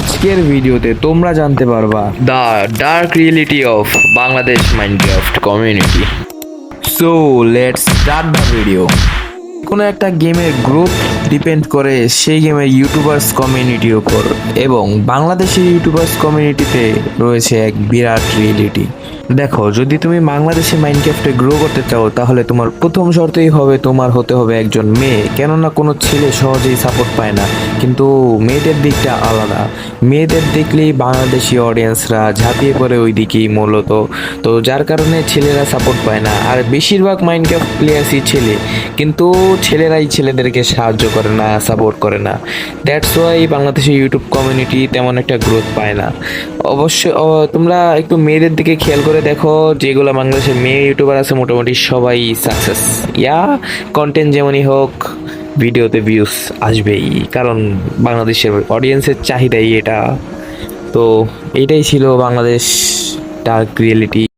আজকের ভিডিওতে তোমরা জানতে পারবা the dark reality of Bangladesh Minecraft community so let's start the video কোনো একটা গেমের গ্রুপ ডিপেন্ড করে সেই গেমের ইউটিউবার্স কমিউনিটির ওপর এবং বাংলাদেশের ইউটিউবার্স কমিউনিটিতে রয়েছে এক বিরাট রিয়েলিটি দেখো, যদি তুমি বাংলাদেশে মাইনক্রাফটে গ্রো করতে চাও, তাহলে তোমার প্রথম শর্তেই হবে তোমার হতে হবে একজন মেয়ে। কেননা কোনো ছেলে সহজেই সাপোর্ট পায় না। কিন্তু মেয়েদের দিকটা আলাদা। মেয়েদের দেখলেই বাংলাদেশি অডিয়েন্সরা ঝাঁপিয়ে পড়ে ওই দিকেই মূলত। তো যার কারণে ছেলেরা সাপোর্ট পায় না। আর বেশিরভাগ মাইনক্রাফট প্লেয়ার্সই ছেলে। কিন্তু ছেলেরাই ছেলেদেরকে সাহায্য করে না সাপোর্ট করে না। দ্যাটস ওয়াই বাংলাদেশের ইউটিউব কমিউনিটি তেমন একটা গ্রোথ পায় না। অবশ্যই তোমরা একটু মেয়েদের দিকে খেয়াল করে দেখো, যেগুলো বাংলাদেশের মেয়ে ইউটিউবার আছে, মোটামুটি সবাই সাকসেস ইয়া কন্টেন্ট যেমনই হোক, ভিডিওতে ভিউস আসবেই। কারণ বাংলাদেশের অডিয়েন্সের চাহিদাই এটা। তো এইটাই ছিল বাংলাদেশ ডার্ক রিয়েলিটি